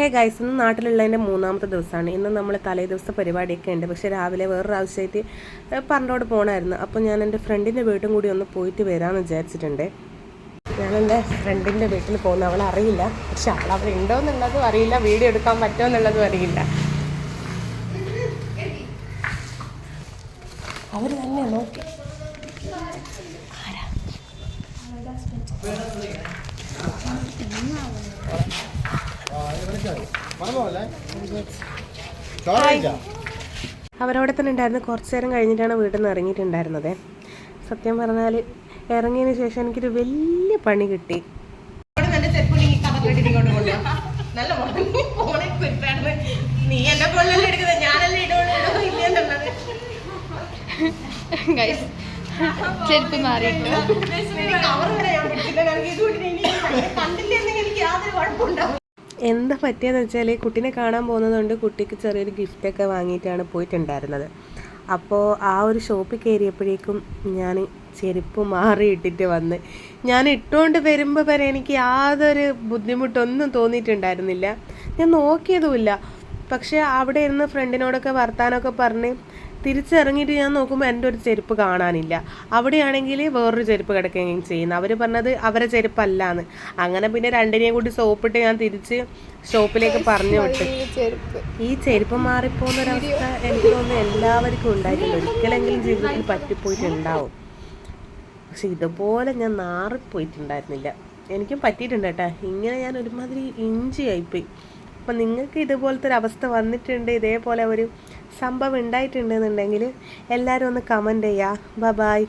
Hey guys ഇന്ന് നാട്ടിലുള്ളതിന്റെ മൂന്നാമത്തെ ദിവസമാണ്. ഇന്ന് നമ്മൾ തലേ ദിവസത്തെ പരിപാടിയൊക്കെ ഉണ്ട്. പക്ഷേ രാവിലെ വേറൊരു ആവശ്യമായിട്ട് പറഞ്ഞോട് പോകണമായിരുന്നു അപ്പോൾ ഞാൻ എന്റെ ഫ്രണ്ടിന്റെ വീട്ടും കൂടി ഒന്ന് പോയിട്ട് വരാമെന്ന് വിചാരിച്ചിട്ടുണ്ട്. ഞാൻ എന്റെ ഫ്രണ്ടിന്റെ വീട്ടിൽ പോകുന്ന. അവൾ അറിയില്ല. പക്ഷെ അവൾ അവിടെ ഉണ്ടോ എന്നുള്ളതും അറിയില്ല. വീഡിയോ എടുക്കാൻ പറ്റുമോ എന്നുള്ളതും അറിയില്ല. അവർ തന്നെ നോക്കി. അവരവിടെ തന്നെ ഉണ്ടായിരുന്നു. കുറച്ച് നേരം കഴിഞ്ഞിട്ടാണ് വീട്ടിൽ നിന്ന് ഇറങ്ങിയിട്ടുണ്ടായിരുന്നത്. സത്യം പറഞ്ഞാൽ ഇറങ്ങിയതിന് ശേഷം എനിക്കൊരു വലിയ പണി കിട്ടി. നല്ല ഫോണിൽ നീ എന്റെ ഫോണിലല്ലേ എടുക്കുന്നത്? ഞാനല്ലേ ഇടുള്ളൂ. ഇല്ലെന്നുള്ളത് ഗൈസ് ചെരുപ്പ് മാറിയിട്ടു കവർ വരെ ഞാൻ പിടിച്ചില്ല എനിക്ക് ഇതുകൊണ്ട് ഇനി കണ്ടില്ലെന്നെങ്കിൽ എനിക്ക് യാതൊരു കുഴപ്പമുണ്ടാവും എന്താ പറ്റിയെന്ന് വെച്ചാൽ കുട്ടീനെ കാണാൻ പോകുന്നതുകൊണ്ട് കുട്ടിക്ക് ചെറിയൊരു ഗിഫ്റ്റൊക്കെ വാങ്ങിയിട്ടാണ് പോയിട്ടുണ്ടായിരുന്നത്. അപ്പോൾ ആ ഒരു ഷോപ്പിൽ കയറിയപ്പോഴേക്കും ഞാൻ ചെരുപ്പ് മാറി ഇട്ടിട്ട് വന്ന്. ഞാൻ ഇട്ടുകൊണ്ട് വരുമ്പോൾ വരെ എനിക്ക് യാതൊരു ബുദ്ധിമുട്ടൊന്നും തോന്നിയിട്ടുണ്ടായിരുന്നില്ല. ഞാൻ നോക്കിയതുമില്ല. പക്ഷേ അവിടെ ഇരുന്ന് ഫ്രണ്ടിനോടൊക്കെ വർത്താനമൊക്കെ പറഞ്ഞ് തിരിച്ചിറങ്ങിയിട്ട് ഞാൻ നോക്കുമ്പോൾ എന്റെ ഒരു ചെരുപ്പ് കാണാനില്ല. അവിടെയാണെങ്കിൽ വേറൊരു ചെരുപ്പ് കിടക്കുകയും ചെയ്യുന്നു. അവർ പറഞ്ഞത് അവരെ ചെരുപ്പല്ല എന്ന് അങ്ങനെ പിന്നെ രണ്ടിനെയും കൂടി സോപ്പിട്ട് ഞാൻ തിരിച്ച് ഷോപ്പിലേക്ക് പറഞ്ഞു വിട്ടു. ഈ ചെരുപ്പ് മാറിപ്പോന്നൊരവസ്ഥ എനിക്ക് തോന്നുന്നു എല്ലാവർക്കും ഉണ്ടായിട്ടുണ്ട്. ഒരിക്കലെങ്കിലും ജീവിതത്തിൽ പറ്റിപ്പോയിട്ടുണ്ടാവും. പക്ഷെ ഇതുപോലെ ഞാൻ നാറിപ്പോയിട്ടുണ്ടായിരുന്നില്ല. എനിക്കും പറ്റിയിട്ടുണ്ട് കേട്ടോ. ഇങ്ങനെ ഞാൻ ഒരുമാതിരി ഇഞ്ചിയായിപ്പോയി. അപ്പം നിങ്ങൾക്ക് ഇതുപോലത്തെ ഒരു അവസ്ഥ വന്നിട്ടുണ്ട് ഇതേപോലെ ഒരു സംഭവം ഉണ്ടായിട്ടുണ്ടെന്നുണ്ടെങ്കിൽ എല്ലാവരും ഒന്ന് കമന്റ് ചെയ്യുക. ബ ബായ്